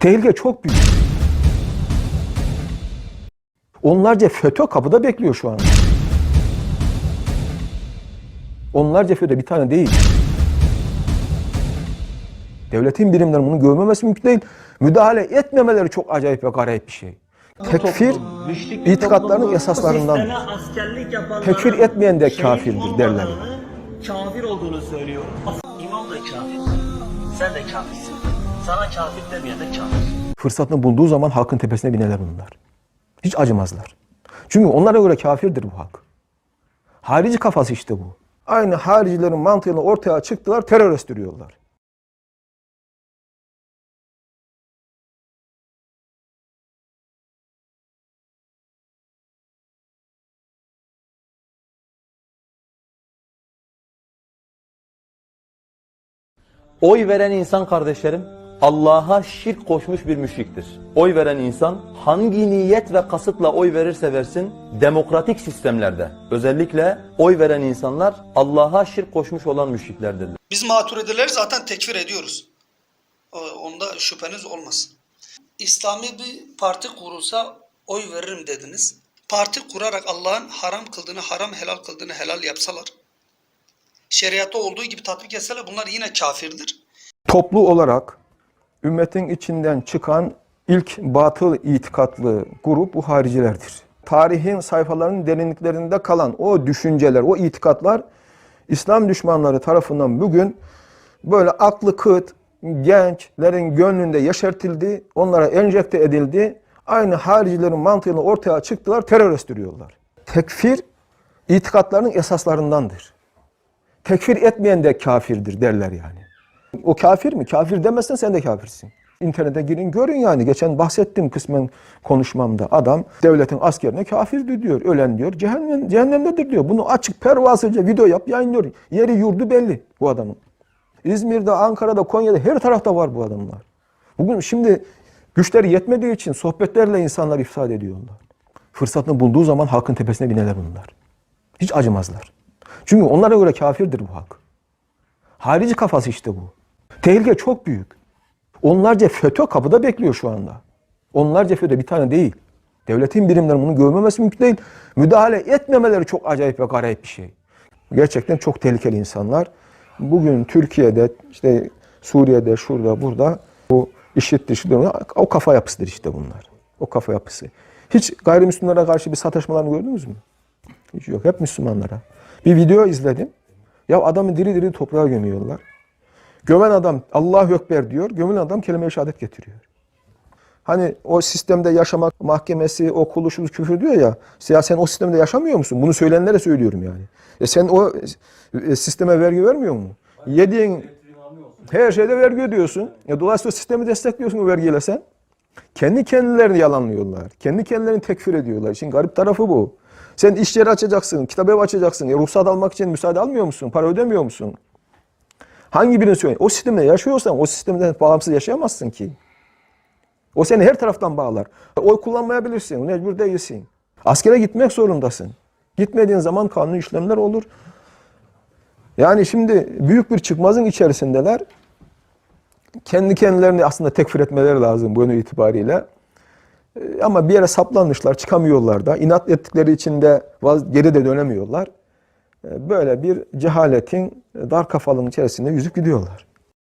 Tehlike çok büyük. Onlarca FETÖ kapıda bekliyor şu an. Onlarca FETÖ bir tane değil. Devletin birimlerinin bunu görmemesi mümkün değil. Müdahale etmemeleri çok acayip ve garip bir şey. Tekfir itikatlarının esaslarından. Tekfir etmeyen de kafirdir derler. Kafir olduğunu söylüyor. İmam da kafir. Sen de kafirsin. Sana kafir demeyen de kafir. Fırsatını bulduğu zaman halkın tepesine binerler bunlar. Hiç acımazlar. Çünkü onlara göre kafirdir bu halk. Harici kafası işte bu. Aynı haricilerin mantığıyla ortaya çıktılar, terör estiriyorlar. Oy veren insan kardeşlerim Allah'a şirk koşmuş bir müşriktir. Oy veren insan hangi niyet ve kasıtla oy verirse versin demokratik sistemlerde özellikle oy veren insanlar Allah'a şirk koşmuş olan müşriklerdirler. Biz maturidileri zaten tekfir ediyoruz. Onda şüpheniz olmasın. İslami bir parti kurulsa oy veririm dediniz. Parti kurarak Allah'ın haram kıldığını haram, helal kıldığını helal yapsalar, şeriatta olduğu gibi tatbik etseler bunlar yine kafirdir. Toplu olarak ümmetin içinden çıkan ilk batıl itikatlı grup bu haricilerdir. Tarihin sayfalarının derinliklerinde kalan o düşünceler, o itikatlar İslam düşmanları tarafından bugün böyle aklı kıt gençlerin gönlünde yeşertildi, onlara enjekte edildi. Aynı haricilerin mantığıyla ortaya çıktılar, terör estiriyorlar. Tekfir itikatlarının esaslarındandır. Tekfir etmeyen de kafirdir derler yani. O kafir mi? Kafir demezsen sen de kafirsin. İnternete girin görün yani. Geçen bahsettim kısmen konuşmamda. Adam devletin askerine kafirdi diyor. Ölen diyor. Cehennem, cehennemdedir diyor. Bunu açık pervasızca video yap yayınlıyor. Yeri yurdu belli bu adamın. İzmir'de, Ankara'da, Konya'da her tarafta var bu adamlar. Bugün şimdi güçleri yetmediği için sohbetlerle insanlar ifsad ediyorlar. Fırsatını bulduğu zaman halkın tepesine binerler bunlar. Hiç acımazlar. Çünkü onlara göre kafirdir bu halk. Harici kafası işte bu. Tehlike çok büyük. Onlarca FETÖ kapıda bekliyor şu anda. Onlarca FETÖ bir tane değil. Devletin birimlerinin bunu görmemesi mümkün değil. Müdahale etmemeleri çok acayip ve garip bir şey. Gerçekten çok tehlikeli insanlar. Bugün Türkiye'de, işte Suriye'de, şurada, burada bu işittir, şurada, o kafa yapısıdır işte bunlar. O kafa yapısı. Hiç gayrimüslimlere karşı bir sataşmalarını gördünüz mü? Hiç yok. Hep Müslümanlara. Bir video izledim. Ya adamı diri diri toprağa gömüyorlar. Gömen adam Allahu Ekber diyor. Gömülen adam kelime-i şehadet getiriyor. Hani o sistemde yaşamak mahkemesi, okulu, şu küfür diyor ya. Ya sen o sistemde yaşamıyor musun? Bunu söyleyenlere söylüyorum yani. E sen o e, sisteme vergi vermiyor mu? Yediğin her şeyde vergi ödüyorsun. E dolayısıyla sistemi destekliyorsun o vergiyle sen. Kendi kendilerini yalanlıyorlar. Kendi kendilerini tekfir ediyorlar. İşin garip tarafı bu. Sen iş yeri açacaksın, kitap ev açacaksın. E, ruhsat almak için müsaade almıyor musun? Para ödemiyor musun? Hangi birini söyle? O sistemde yaşıyorsan o sistemden bağımsız yaşayamazsın ki. O seni her taraftan bağlar. Oy kullanmayabilirsin, mecbur değilsin. Askere gitmek zorundasın. Gitmediğin zaman kanuni işlemler olur. Yani şimdi büyük bir çıkmazın içerisindeler. Kendi kendilerini aslında tekfir etmeleri lazım bu yönü itibariyle. Ee, Ama bir yere saplanmışlar, çıkamıyorlar da. İnat ettikleri için de geri de dönemiyorlar. Böyle bir cehaletin dar kafalığın içerisinde yüzüp gidiyorlar.